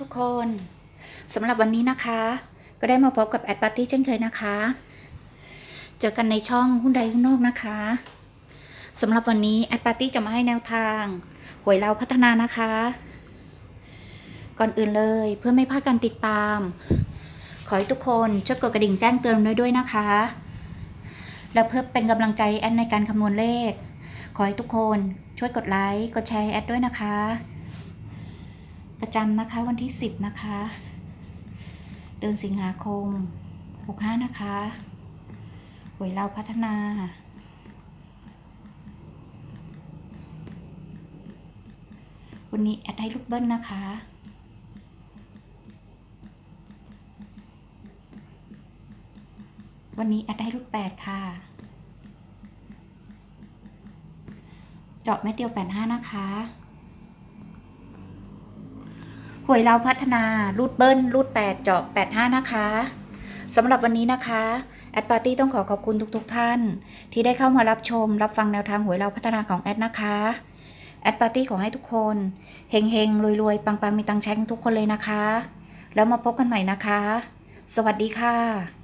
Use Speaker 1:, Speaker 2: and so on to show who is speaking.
Speaker 1: ทุกๆคนสำหรับวันนี้นะคะ ก็ได้มาพบกับแอดปาร์ตี้เช่นเคยนะคะ เจอกันในช่องหุ้นใดหุ้นนอกนะคะสำหรับวันนี้แอดปาร์ตี้จะมาให้แนวทางหวยเราพัฒนานะคะ ก่อนอื่นเลยเพื่อไม่พลาดการติดตาม ขอให้ทุกคนช่วยกดกระดิ่งแจ้งเตือนด้วยด้วยนะคะ และเพื่อเป็นกำลังใจแอดในการคำนวณเลข ขอให้ทุกคนช่วยกดไลค์กดแชร์แอดด้วยนะคะ ประจำนะคะวันที่ 10 นะคะ เดือนสิงหาคม 65 นะคะหวยเราพัฒนาวันนี้แอดให้ลูกเบิ้ลนะคะ วันนี้แอดให้ลูก8ค่ะ เจาะเม็ดเดียว85นะคะ หวยเราพัฒนารูดเบิ้ลรูด8เจาะ85 นะคะสำหรับวันนี้นะคะแอดปาร์ตี้ต้องขอขอบคุณทุกๆทท่าน ที่ได้เข้ามารับชม รับฟังแนวทางหวยเราพัฒนาของแอดนะคะแอดปาร์ตี้ขอให้ทุกคนเฮงเฮงรวยรวยๆปังปังๆ มีตังใช้กันทุกคนเลยนะคะ แล้วมาพบกันใหม่นะคะ สวัสดีค่ะ